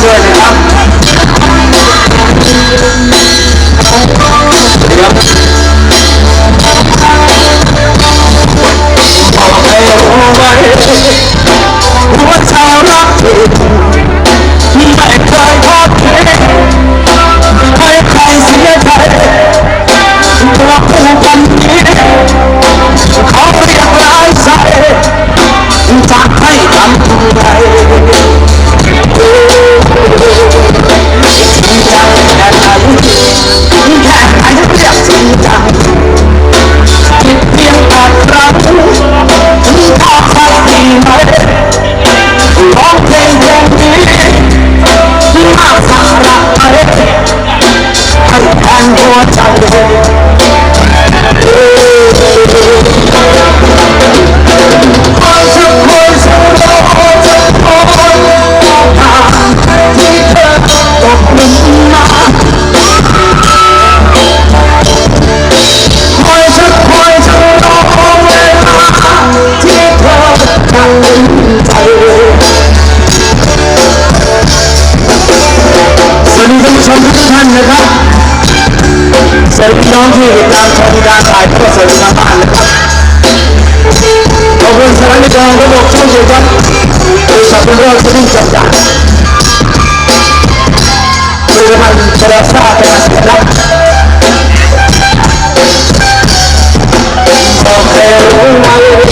más. องที่ติดตามชมการถ่ายทอดสดทางบ้านนะครับขอบคุณสถานีกลางระบบช่องเจ็ดครับบริษัทเป็นเรื่องที่จำกัดผลิตภัณฑ์เชลซ่าเป็นอาชีพรับบอกให้รู้ไหม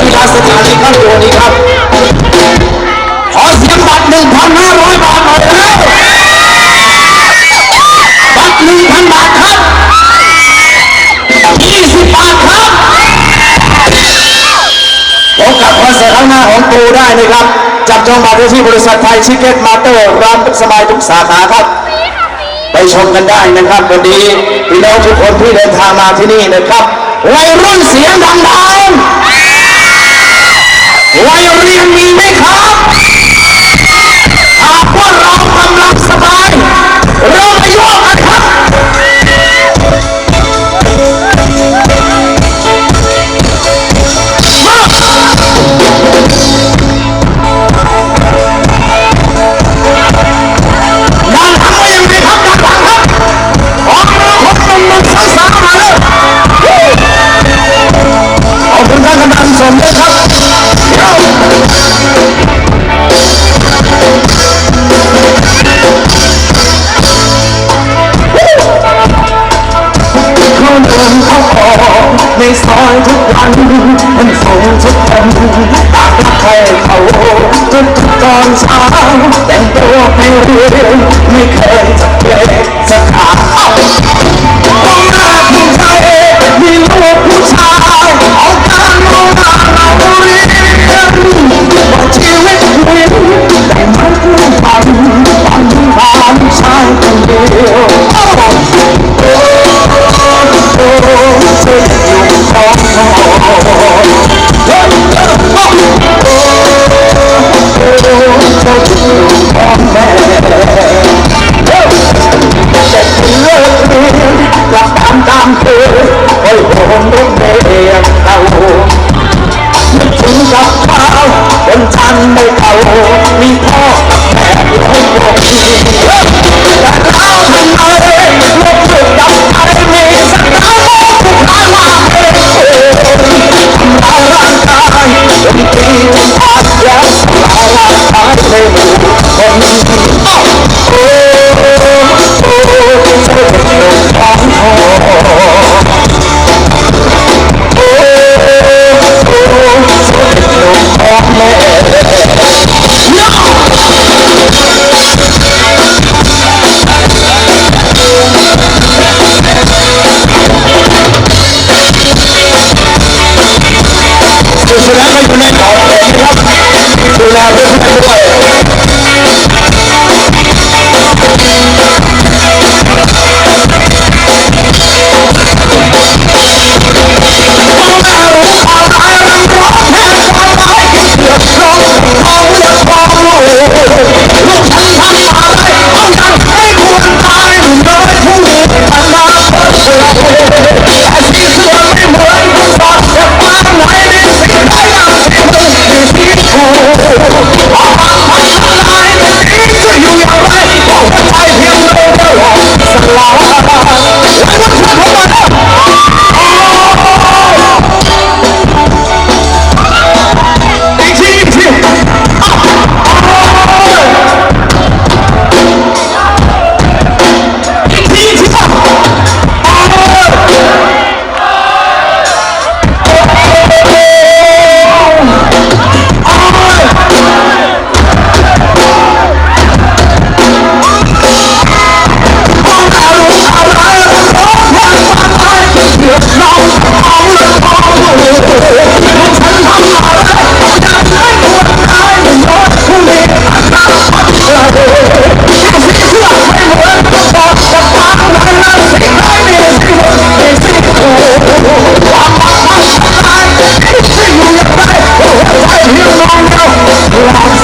กีฬาสถานในครั้งนี้ครับ ขอเสียงบัตรหนึ่งพันห้าร้อยบาทหน่อยเร็วบัตรหนึ่งพันบาทครับยี่สิบบาทครับพบกับคอนเสิร์ตข้างหน้าของปูได้นะครับ จับจองบัตรได้ที่บริษัทไทยชิคเก็ตมาเตอร์ร้านสบายทุกสาขาครับไปชมกันได้นะครับวันนี้พี่น้องทุกคนที่เดินทางมาที่นี่นะครับวัยรุ่นเสียงดังๆ วัยเรียนมีไหายทุกวันมันส่งทุกคนตากรักใครเขาอกทุกตอนเช้าแต่งตัวไปเรียนไม่เคยจะเปลี่ยนสถา Yeah.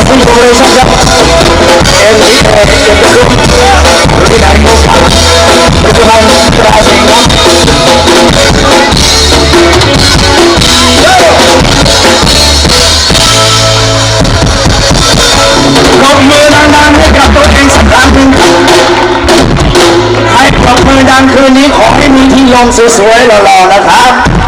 กัผู้ชมเลยครับเอ็นดีเอ็นเอ็นรุ่งรุ่งไหนกันปัดันราศีครับมือดังๆให้กับตัวเองสักครั้งหนึ่งให้ปรบมือดังคืนนี้ขอให้มีที่ลงสวยๆหล่อๆนะครับ